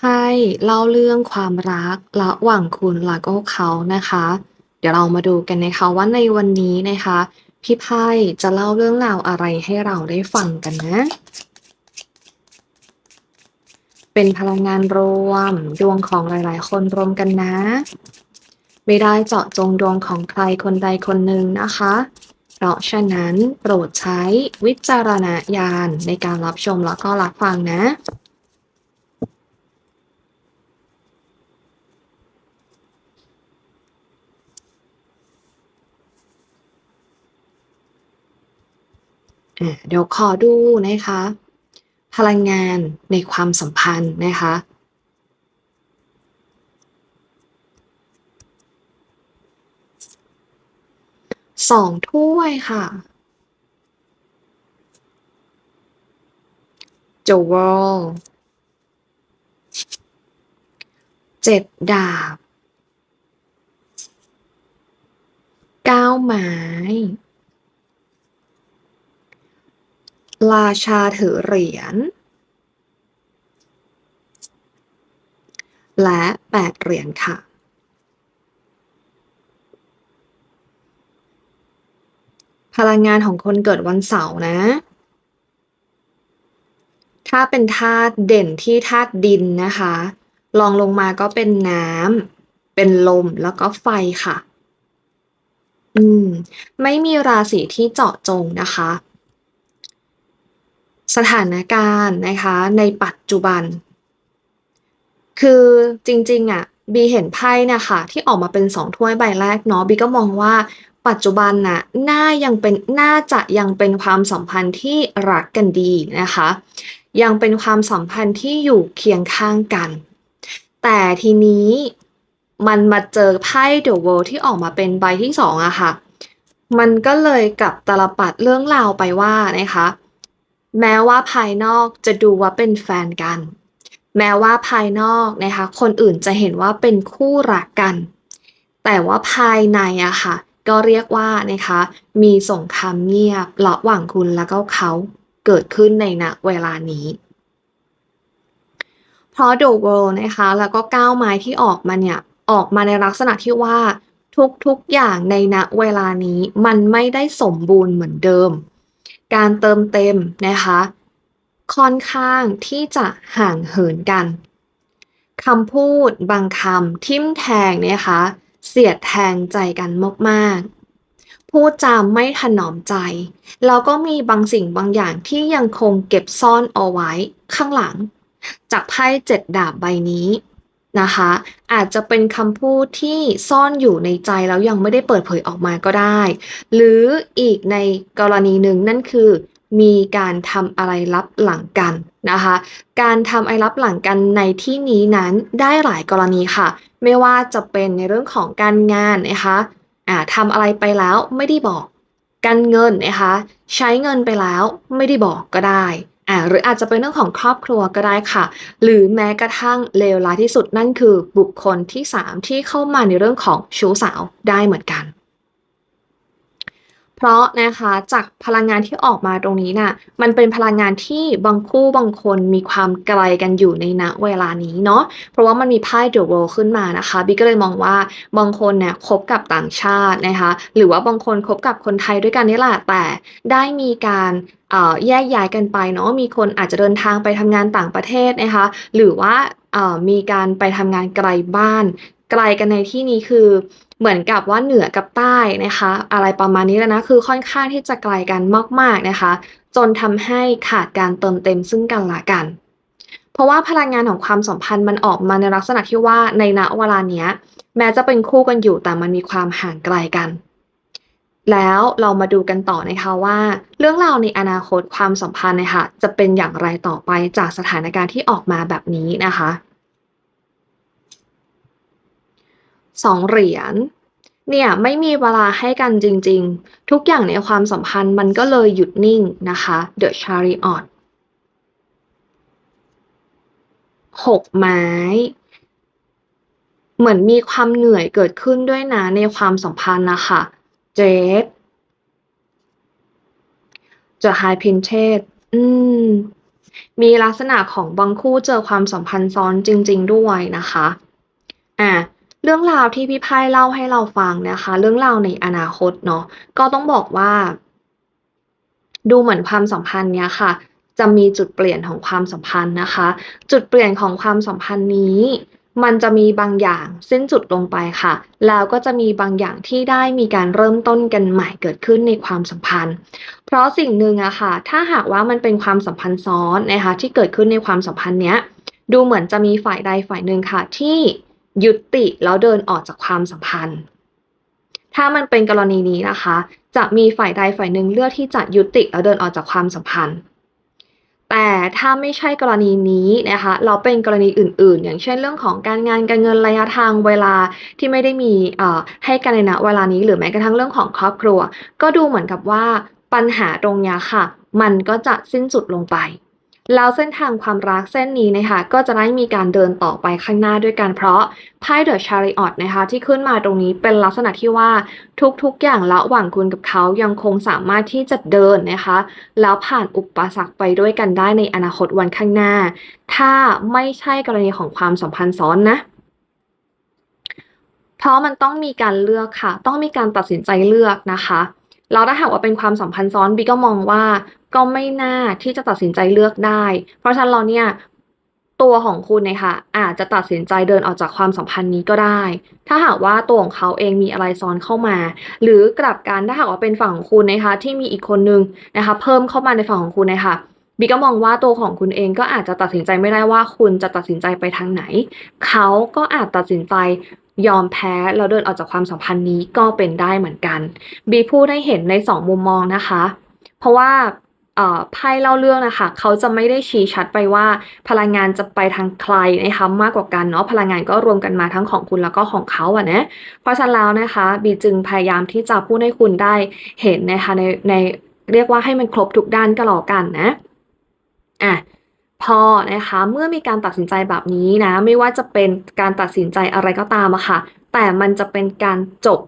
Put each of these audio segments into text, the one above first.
พ่เล่าเรื่องความรักระหว่างคุณแล้วก็เขานะคะ เดี๋ยวเรามาดูกันนะคะว่าในวันนี้นะคะ พี่ไพ่จะเล่าเรื่องราวอะไรให้เราได้ฟังกันนะ เป็นพลังงานรวมดวงของหลาย ๆ คนรวมกันนะ ไม่ได้เจาะจงดวงของใครคนใดคนหนึ่งนะคะเพราะฉะนั้นโปรดใช้วิจารณญาณในการรับชมแล้วก็รับฟังนะ เดี๋ยวขอดูนะคะ พลังงานในความสัมพันธ์นะคะสองถ้วยค่ะ The World เจ็ดดาบ เก้าไม้ ราชาถือเหรียญ และแปดเหรียญค่ะ พลังงานของคนเกิดวันเสาร์นะ ถ้าเป็นธาตุเด่นที่ธาตุดินนะคะลองลงมาก็เป็นน้ำ เป็นลมแล้วก็ไฟค่ะ อืม ไม่มีราศีที่เจาะจงนะคะ สถานการณ์นะคะในปัจจุบัน คือจริงๆอะบีเห็นไพ่นะคะที่ออกมาเป็นสองถ้วยใบแรกเนาะบีก็มองว่าปัจจุบันน่ะน่ายังเป็นน่าจะยังเป็นความสัมพันธ์ที่รักกันดีนะคะ ยังเป็นความสัมพันธ์ที่อยู่เคียงข้างกัน แต่ทีนี้มันมาเจอไพ่ The World ที่ออกมาเป็นใบที่สองอะค่ะ มันก็เลยกลับตลปัดเรื่องราวไปว่านะคะ แม้ว่าภายนอกจะดูว่าเป็นแฟนกัน แม้ว่าภายนอกนะคะคนอื่นจะเห็นว่าเป็นคู่รักกัน แต่ว่าภายในอะค่ะ ก็เรียกว่านะคะมีสงครามเงียบระหว่างคุณแล้วก็เขาเกิดขึ้นในณเวลานี้เพราะ The World นะคะแล้วก็ก้าวไม้ที่ออกมาเนี่ยออกมาในลักษณะที่ว่าทุกๆอย่างในณเวลานี้มันไม่ได้สมบูรณ์เหมือนเดิม การเติมเต็มนะคะ ค่อนข้างที่จะห่างเหินกันคำพูดบางคำทิมแทงนะคะเสียดแทงใจกันมากๆ พูดจามไม่ถนอมใจ แล้วก็มีบางสิ่งบางอย่างที่ยังคงเก็บซ่อนเอาไว้ข้างหลัง จากไพ่เจ็ดดาบใบนี้ นะคะ อาจจะเป็นคำพูดที่ซ่อนอยู่ในใจแล้วยังไม่ได้เปิดเผยออกมาก็ได้ หรืออีกในกรณีหนึ่งนั่นคือ มีการทำอะไรลับหลังกันนะคะ การทำอะไรลับหลังกันในที่นี้นั้นได้หลายกรณีค่ะ ไม่ว่าจะเป็นในเรื่องของการงานนะคะอ่าทำอะไรไปแล้วไม่ได้บอก การเงินนะคะ ใช้เงินไปแล้วไม่ได้บอกก็ได้ อ่าหรืออาจจะเป็นเรื่องของครอบครัวก็ได้ค่ะ หรือแม้กระทั่งเลวร้ายที่สุดนั่นคือบุคคลที่ 3 ที่เข้ามาในเรื่องของชู้สาวได้เหมือนกัน เพราะนะคะจากพลังงานที่ออกมาตรงนี้น่ะมันเป็นพลังงานที่บางคู่บางคนมีความไกลกันอยู่ในณเวลานี้เนาะเพราะว่ามันมีไพ่ The World ขึ้นมานะคะบีก็เลยมองว่าบางคนเนี่ยคบกับต่างชาตินะคะหรือว่าบางคนคบกับคนไทยด้วยกันนี่แหละแต่ได้มีการแยกย้ายกันไปเนาะมีคนอาจจะเดินทางไปทำงานต่างประเทศนะคะหรือว่ามีการไปทำงานไกลบ้านไกลกันในที่นี้คือ เหมือนกับว่าเหนือกับใต้นะคะ อะไรประมาณนี้แล้วนะคือค่อนข้างที่จะไกลกันมาก ๆนะคะ จนทำให้ขาดการเติมเต็มซึ่งกันและกัน เพราะว่าพลังงานของความสัมพันธ์มันออกมาในลักษณะที่ว่าในณเวลาเนี้ย แม้จะเป็นคู่กันอยู่แต่มันมีความห่างไกลกันแล้วเรามาดูกันต่อนะคะว่า เรื่องราวในอนาคตความสัมพันธ์นี่ยค่ะจะเป็นอย่างไรต่อไปจากสถานการณ์ที่ออกมาแบบนี้นะคะ สองเหรียญเนี่ยไม่มีเวลาให้กันจริงๆ ทุกอย่างในความสัมพันธ์มันก็เลยหยุดนิ่งนะคะ The Chariot หกไม้ เหมือนมีความเหนื่อยเกิดขึ้นด้วยนะในความสัมพันธ์นะคะเจด The High Priestess อืม มีลักษณะของบางคู่เจอความสัมพันธ์ซ้อนจริง ๆ ด้วยนะคะ เรื่องราวที่พี่ไพ่เล่าให้เราฟังนะคะ เรื่องราวในอนาคตเนาะก็ต้องบอกว่า ดูเหมือนความสัมพันธ์เนี้ยค่ะ จะมีจุดเปลี่ยนของความสัมพันธ์นะคะ จุดเปลี่ยนของความสัมพันธ์นี้ มันจะมีบางอย่างสิ้นสุดลงไปค่ะ แล้วก็จะมีบางอย่างที่ได้มีการเริ่มต้นกันใหม่เกิดขึ้นในความสัมพันธ์ เพราะสิ่งหนึ่งอะค่ะ ถ้าหากว่ามันเป็นความสัมพันธ์ซ้อนนะคะที่เกิดขึ้นในความสัมพันธ์เนี้ยดูเหมือนจะมีฝ่ายใดฝ่ายหนึ่งค่ะที่ ยุติแล้วเดินออกจากความสัมพันธ์ ถ้ามันเป็นกรณีนี้นะคะ จะมีฝ่ายใดฝ่ายหนึ่งเลือกที่จะยุติแล้วเดินออกจากความสัมพันธ์ แต่ถ้าไม่ใช่กรณีนี้นะคะ เราเป็นกรณีอื่น ๆ อย่างเช่นเรื่องของการงานการเงินระยะทางเวลาที่ไม่ได้มีเอ่อให้กันในณเวลานี้หรือแม้กระทั่งเรื่องของครอบครัว ก็ดูเหมือนกับว่าปัญหาตรงนี้ค่ะ มันก็จะสิ้นสุดลงไป แล้วเส้นทางความรักเส้นนี้นะคะก็จะได้มีการเดินต่อไปข้างหน้าด้วยกันเพราะไพ่เดอะชาริออตนะคะที่ขึ้นมาตรงนี้เป็นลักษณะที่ว่าทุกๆอย่างระหว่างคุณกับเขายังคงสามารถที่จะเดินนะคะ แล้วผ่านอุปสรรคไปด้วยกันได้ในอนาคตวันข้างหน้า ถ้าไม่ใช่กรณีของความสัมพันธ์ซ้อนนะเพราะมันต้องมีการเลือกค่ะ ต้องมีการตัดสินใจเลือกนะคะ แล้วถ้าหากว่าเป็นความสัมพันธ์ซ้อนบีก็มองว่าก็ไม่น่าที่จะตัดสินใจเลือกได้ เพราะฉะนั้นเราเนี่ยตัวของคุณเนี่ยค่ะอาจจะตัดสินใจเดินออกจากความสัมพันธ์นี้ก็ได้ ถ้าหากว่าตัวของเขาเองมีอะไรซ้อนเข้ามา หรือกลับกันถ้าหากว่าเป็นฝั่งของคุณนะคะที่มีอีกคนนึงนะคะเพิ่มเข้ามาในฝั่งของคุณนะคะบีก็มองว่าตัวของคุณเองก็อาจจะตัดสินใจไม่ได้ว่าคุณจะตัดสินใจไปทางไหน เขาก็อาจตัดสินใจ ยอมแพ้แล้วเดินออกจากความสัมพันธ์นี้ก็เป็นได้เหมือนกันบีพูดให้เห็นในสองมุมมองนะคะ เพราะว่าไพ่เล่าเรื่องนะคะเขาจะไม่ได้ชี้ชัดไปว่าพลังงานจะไปทางใครนะคะมากกว่ากันเนาะพลังงานก็รวมกันมาทั้งของคุณแล้วก็ของเขาอะนะเพราะฉะนั้นแล้วนะคะบีจึงพยายามที่จะพูดให้คุณได้เห็นนะคะในในเรียกว่าให้มันครบทุกด้านก็แล้วกันนะอะ พอนะคะเมื่อมีการตัดสินใจแบบนี้นะ ไม่ว่าจะเป็นการตัดสินใจอะไรก็ตามอะค่ะ แต่มันจะเป็นการจบ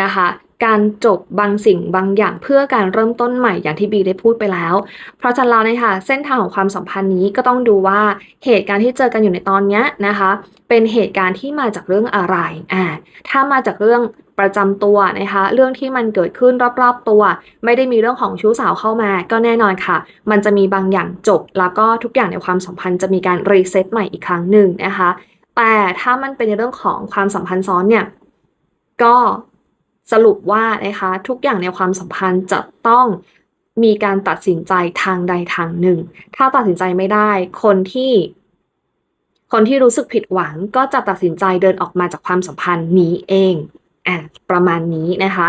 นะคะ การจบบางสิ่งบางอย่างเพื่อการเริ่มต้นใหม่อย่างที่บีได้พูดไปแล้ว เพราะฉะนั้นแล้วนะคะเส้นทางของความสัมพันธ์นี้ก็ต้องดูว่าเหตุการณ์ที่เจอกันอยู่ในตอนนี้นะคะ เป็นเหตุการณ์ที่มาจากเรื่องอะไรอ่าถ้ามาจากเรื่องประจำตัวนะคะ เรื่องที่มันเกิดขึ้นรอบๆตัว ไม่ได้มีเรื่องของชู้สาวเข้ามา ก็แน่นอนค่ะ มันจะมีบางอย่างจบ แล้วก็ทุกอย่างในความสัมพันธ์จะมีการรีเซ็ตใหม่อีกครั้งหนึ่งนะคะ แต่ถ้ามันเป็นในเรื่องของความสัมพันธ์ซ้อนเนี่ยก็ สรุปว่านะคะทุกอย่างในความสัมพันธ์จะต้องมีการตัดสินใจทางใดทางหนึ่ง ถ้าตัดสินใจไม่ได้ คนที่ คนที่รู้สึกผิดหวังก็จะตัดสินใจเดินออกมาจากความสัมพันธ์นี้เองอะประมาณนี้นะคะ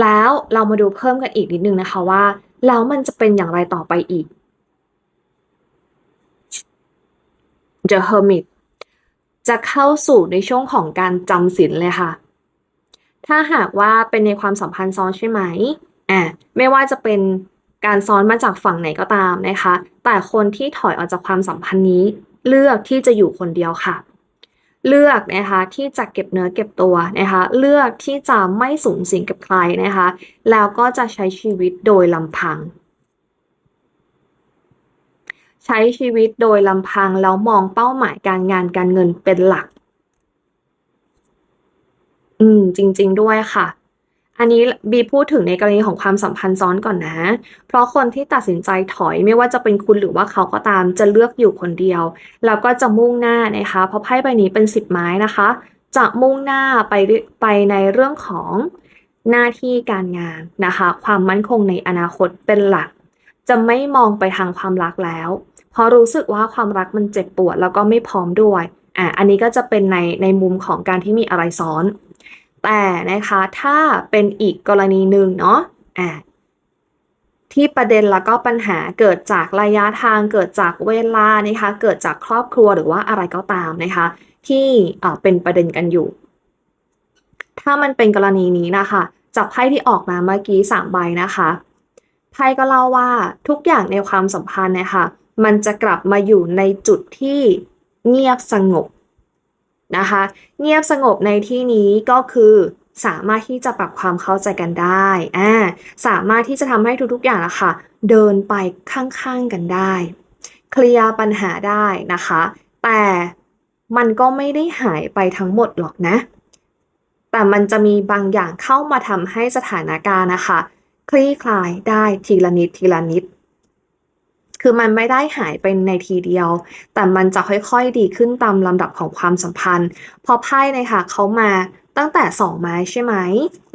แล้วเรามาดูเพิ่มกันอีกนิดนึงนะคะว่าแล้วมันจะเป็นอย่างไรต่อไปอีก The Hermit จะเข้าสู่ในช่วงของการจำศีลเลยค่ะ ถ้าหากว่าเป็นในความสัมพันธ์ซ้อนใช่ไหมอะไม่ว่าจะเป็นการซ้อนมาจากฝั่งไหนก็ตามนะคะ แต่คนที่ถอยออกจากความสัมพันธ์นี้ เลือกที่จะอยู่คนเดียวค่ะ เลือกนะคะที่จะเก็บเนื้อเก็บตัวนะคะ เลือกที่จะไม่สูงสิงกับใครนะคะ แล้วก็จะใช้ชีวิตโดยลำพัง ใช้ชีวิตโดยลำพังแล้วมองเป้าหมายการงานการเงินเป็นหลัก อืม จริง ๆ ด้วยค่ะ อันนี้บีพูดถึงในกรณีของความสัมพันธ์ซ้อนก่อนนะ เพราะคนที่ตัดสินใจถอยไม่ว่าจะเป็นคุณหรือว่าเขาก็ตามจะเลือกอยู่คนเดียว แล้วก็จะมุ่งหน้านะคะ เพราะไพ่ใบนี้เป็นสิบไม้นะคะ จะมุ่งหน้าไปไปในเรื่องของหน้าที่การงานนะคะ ความมั่นคงในอนาคตเป็นหลัก จะไม่มองไปทางความรักแล้วเพราะรู้สึกว่าความรักมันเจ็บปวดแล้วก็ไม่พร้อมด้วยอะอันนี้ก็จะเป็นในในมุมของการที่มีอะไรซ้อน แต่นะคะถ้าเป็นอีกกรณีหนึ่งเนาะอะที่ประเด็นแล้วก็ปัญหาเกิดจากระยะทางเกิดจากเวลานะคะเกิดจากครอบครัวหรือว่าอะไรก็ตามนะคะที่เป็นประเด็นกันอยู่ ถ้ามันเป็นกรณีนี้นะคะจากไพ่ที่ออกมาเมื่อกี้สามใบนะคะไพ่ก็เล่าว่าทุกอย่างในความสัมพันธ์เนี่ยค่ะมันจะกลับมาอยู่ในจุดที่เงียบสงบ นะคะ เงียบสงบในที่นี้ก็คือสามารถที่จะปรับความเข้าใจกันได้อ่าสามารถที่จะทำให้ทุกๆอย่างอะค่ะ เดินไปข้างๆกันได้ เคลียร์ปัญหาได้นะคะ แต่มันก็ไม่ได้หายไปทั้งหมดหรอกนะ แต่มันจะมีบางอย่างเข้ามาทำให้สถานการณ์นะคะ คลี่คลายได้ทีละนิดทีละนิด คือมันไม่ได้หายไปในทีเดียว แต่มันจะค่อยๆดีขึ้นตามลำดับของความสัมพันธ์ พอไพ่นยคะเขามาตั้งแต่ 2 ไม้ใช่ไหม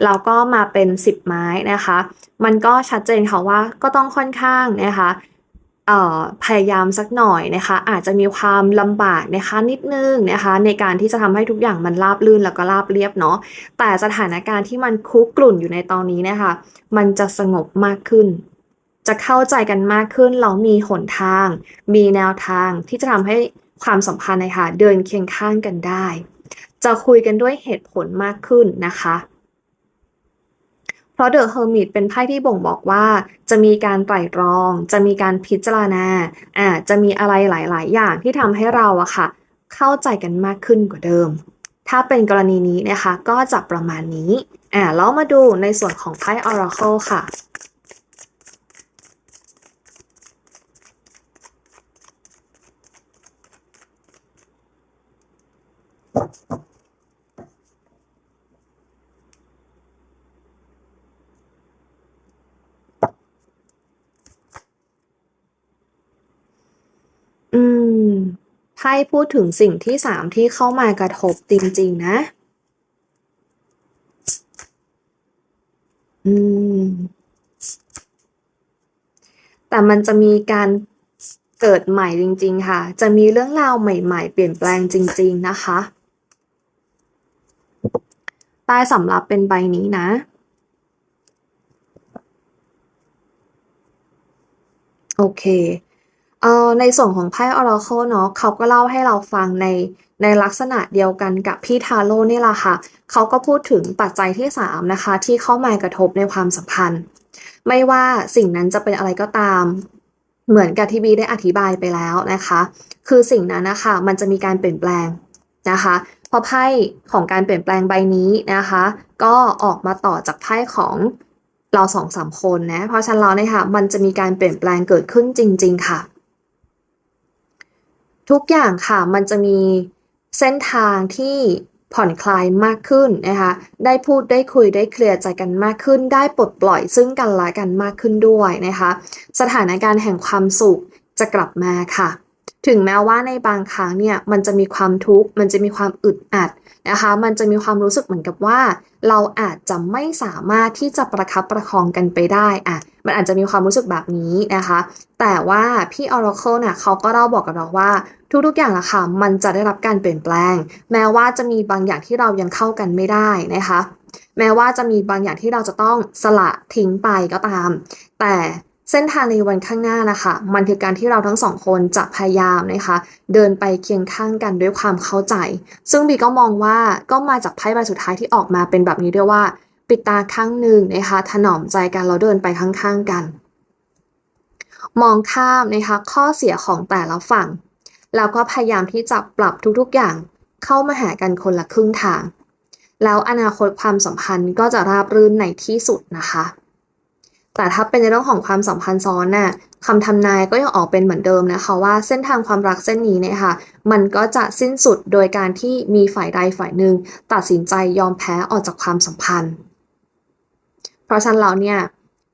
แล้วก็มาเป็น 10 ไม้นะคะ มันก็ชัดเจนค่ะว่าก็ต้องค่อนข้างนะคะพยายามสักหน่อยนะคะ อาจจะมีความลำบากนะคะนิดนึงนะคะ ในการที่จะทำให้ทุกอย่างมันราบรื่นแล้วก็ราบเรียบเนาะแต่สถานการณ์ที่มันคุกรุ่นอยู่ในตอนนี้นะคะ มันจะสงบมากขึ้น จะเข้าใจกันมากขึ้นแล้วมีหนทาง มีแนวทางที่จะทำให้ความสัมพันธ์นะคะเดินเคียงข้างกันได้ จะคุยกันด้วยเหตุผลมากขึ้นนะคะ เพราะเดอะเฮอร์มิตเป็นไพ่ที่บ่งบอกว่า จะมีการไตร่ตรอง จะมีการพิจารณาอ่าจะมีอะไรหลาย ๆ อย่างที่ทำให้เราอะค่ะ เข้าใจกันมากขึ้นกว่าเดิม ถ้าเป็นกรณีนี้นะคะ ก็จะประมาณนี้อ่าแล้วมาดูในส่วนของไพ่ Oracle ค่ะ อืมไพ่พูดถึงสิ่งที่3ที่เข้ามากระทบจริง ๆ นะ อืม แต่มันจะมีการเกิดใหม่จริง ๆ ค่ะ จะมีเรื่องราวใหม่ ๆ เปลี่ยนแปลงจริง ๆ นะคะ ต้สำรับเป็นใบนี้นะ โอเคเอ่อในส่วนของไพ่ Oracle เนาะเขาก็เล่าให้เราฟังในในลักษณะเดียวกันกับพี่ทาโร่นี่แหละค่ะ เขาก็พูดถึงปัจจัยที่ 3 นะคะ ที่เข้ามากระทบในความสัมพันธ์ ไม่ว่าสิ่งนั้นจะเป็นอะไรก็ตาม เหมือนกับที่บีได้อธิบายไปแล้วนะคะ คือสิ่งนั้นนะคะมันจะมีการเปลี่ยนแปลงนะคะ พอไพ่ของการเปลี่ยนแปลงใบนี้นะคะ ก็ออกมาต่อจากไพ่ของเราสองสามคนนะเพราะฉะนั้นแล้วเนี่ยค่ะมันจะมีการเปลี่ยนแปลงเกิดขึ้นจริง ๆ ค่ะ ทุกอย่างค่ะมันจะมีเส้นทางที่ผ่อนคลายมากขึ้นนะคะได้พูดได้คุยได้เคลียร์ใจกันมากขึ้น ได้ปลดปล่อยซึ่งกันและกันมากขึ้นด้วยนะคะ สถานการณ์แห่งความสุขจะกลับมาค่ะ ถึงแม้ว่าในบางครั้งเนี่ยมันจะมีความทุกข์ มันจะมีความอึดอัดนะคะ มันจะมีความรู้สึกเหมือนกับว่า เราอาจจะไม่สามารถที่จะประคับประคองกันไปได้อะมันอาจจะมีความรู้สึกแบบนี้นะคะ แต่ว่าพี่ Oracle เนี่ยเขาก็เล่าบอกกับเราว่า ทุกๆอย่างละค่ะมันจะได้รับการเปลี่ยนแปลง แม้ว่าจะมีบางอย่างที่เรายังเข้ากันไม่ได้นะคะ แม้ว่าจะมีบางอย่างที่เราจะต้องสละทิ้งไปก็ตาม แต่ เส้นทางในวันข้างหน้านะคะ มันคือการที่เราทั้งสองคนจะพยายามนะคะ เดินไปเคียงข้างกันด้วยความเข้าใจ ซึ่งบีก็มองว่าก็มาจากไพ่ใบสุดท้ายที่ออกมาเป็นแบบนี้ด้วยว่า ปิดตาข้างหนึ่งนะคะ ถนอมใจกันเราเดินไปข้างๆกัน มองข้ามนะคะข้อเสียของแต่ละฝั่งแล้วก็พยายามที่จะปรับทุกๆอย่างเข้ามาหากันคนละครึ่งทาง แล้วอนาคตความสัมพันธ์ก็จะราบรื่นในที่สุดนะคะ แต่ถ้าเป็นในเรื่องของความสัมพันธ์ซ้อนน่ะคำทำนายก็ยังออกเป็นเหมือนเดิมนะคะว่าเส้นทางความรักเส้นนี้เนี่ยค่ะ มันก็จะสิ้นสุดโดยการที่มีฝ่ายใดฝ่ายหนึ่ง ตัดสินใจยอมแพ้ออกจากความสัมพันธ์ เพราะฉะนั้นแล้วเนี่ย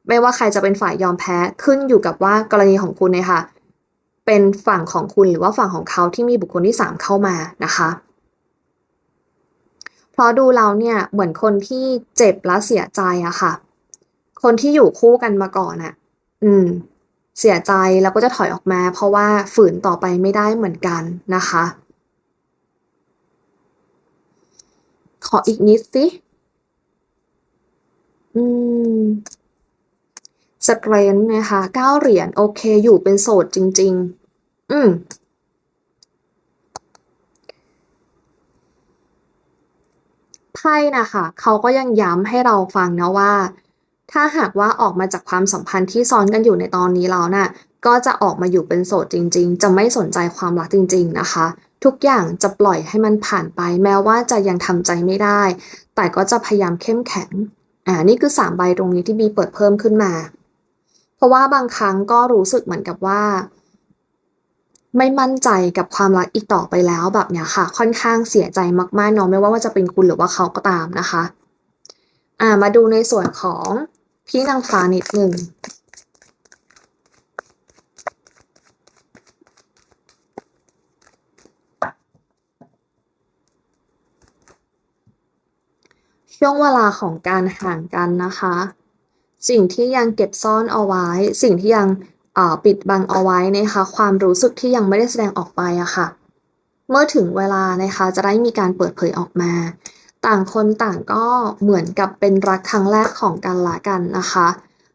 ไม่ว่าใครจะเป็นฝ่ายยอมแพ้ขึ้นอยู่กับว่ากรณีของคุณเนี่ยค่ะ เป็นฝั่งของคุณหรือว่าฝั่งของเขาที่มีบุคคลที่สามเข้ามานะคะเพราะดูเราเนี่ยเหมือนคนที่เจ็บและเสียใจอะค่ะ คนที่อยู่คู่กันมาก่อนอะอืม เสียใจแล้วก็จะถอยออกมา เพราะว่าฝืนต่อไปไม่ได้เหมือนกันนะคะ ขออีกนิดสิ อืมสเตรนท์นะคะเก้าเหรียญโอเค อยู่เป็นโสดจริง ๆ อืมไพ่นะคะเขาก็ยังย้ำให้เราฟังนะว่า ถ้าหากว่าออกมาจากความสัมพันธ์ที่ซ้อนกันอยู่ในตอนนี้แล้วน่ะก็จะออกมาอยู่เป็นโสดจริง ๆ จะไม่สนใจความรักจริง ๆ นะคะ ทุกอย่างจะปล่อยให้มันผ่านไป แม้ว่าจะยังทำใจไม่ได้ แต่ก็จะพยายามเข้มแข็งอ่านี่คือสามใบตรงนี้ที่บีเปิดเพิ่มขึ้นมา เพราะว่าบางครั้งก็รู้สึกเหมือนกับว่า ไม่มั่นใจกับความรักอีกต่อไปแล้วแบบเนี้ยค่ะ ค่อนข้างเสียใจมากๆเนาะไม่ว่าว่าจะเป็นคุณหรือว่าเขาก็ตามนะคะ อ่ามาดูในส่วนของ พี่นางฟ้านิดหนึ่งช่วงเวลาของการห่างกันนะคะ สิ่งที่ยังเก็บซ่อนเอาไว้ สิ่งที่ยังปิดบังเอาไว้นะคะ ความรู้สึกที่ยังไม่ได้แสดงออกไปอะค่ะ เมื่อถึงเวลานะคะจะได้มีการเปิดเผยออกมา ต่างคนต่างก็เหมือนกับเป็นรักครั้งแรกของกันละกันนะคะ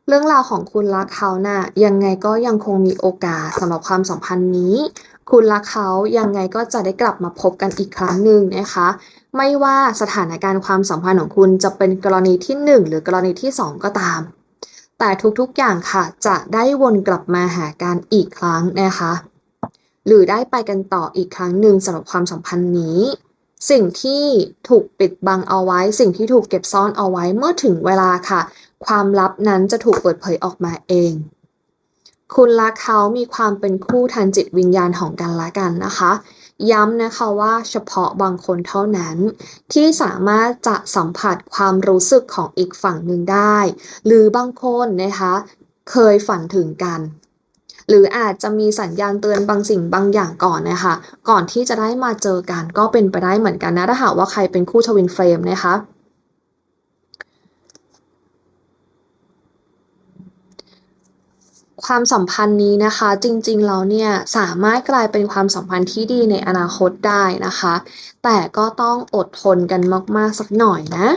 เรื่องราวของคุณรักเขาน่ะยังไงก็ยังคงมีโอกาสสำหรับความสัมพันธ์นี้ คุณรักเขายังไงก็จะได้กลับมาพบกันอีกครั้งหนึ่งนะคะ ไม่ว่าสถานการณ์ความสัมพันธ์ของคุณจะเป็นกรณีที่ 1 หรือกรณีที่ 2 ก็ตาม แต่ทุกๆอย่างค่ะจะได้วนกลับมาหากันอีกครั้งนะคะ หรือได้ไปกันต่ออีกครั้งหนึ่งสำหรับความสัมพันธ์นี้ สิ่งที่ถูกปิดบังเอาไว้ สิ่งที่ถูกเก็บซ่อนเอาไว้เมื่อถึงเวลาค่ะ ความลับนั้นจะถูกเปิดเผยออกมาเอง คุณและเขามีความเป็นคู่ทางจิตวิญญาณของกันและกันนะคะ ย้ำนะคะว่าเฉพาะบางคนเท่านั้น ที่สามารถจะสัมผัสความรู้สึกของอีกฝั่งหนึ่งได้ หรือบางคนนะคะ เคยฝันถึงกัน หรืออาจจะมีสัญญาณเตือนบางสิ่งบางอย่างก่อนนะคะ ก่อนที่จะได้มาเจอกันก็เป็นไปได้เหมือนกันนะ ถ้าหากว่าใครเป็นคู่ทวินเฟรมนะคะความสัมพันธ์นี้นะคะ จริงๆแล้วเนี่ยสามารถกลายเป็นความสัมพันธ์ที่ดีในอนาคตได้นะคะ แต่ก็ต้องอดทนกันมากๆสักหน่อยนะ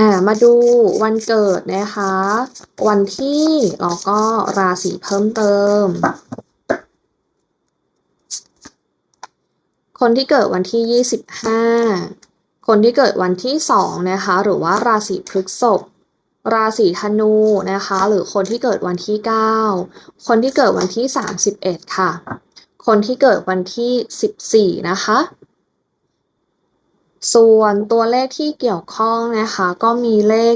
อ่ามาดูวันเกิดนะคะ วันที่แล้วก็ราศีเพิ่มเติม คนที่เกิดวันที่ 25 คนที่เกิดวันที่2นะคะ หรือว่าราศีพฤษภราศีธนูนะคะ หรือคนที่เกิดวันที่ 9 คนที่เกิดวันที่ 31 ค่ะ คนที่เกิดวันที่ 14 นะคะ ส่วนตัวเลขที่เกี่ยวข้องนะคะ ก็มีเลข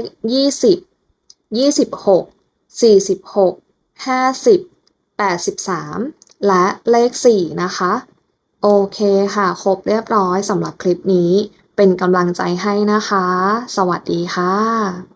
20 26 46 50 83 และเลข 4 นะคะ โอเคค่ะ ครบเรียบร้อยสำหรับคลิปนี้ เป็นกำลังใจให้นะคะ สวัสดีค่ะ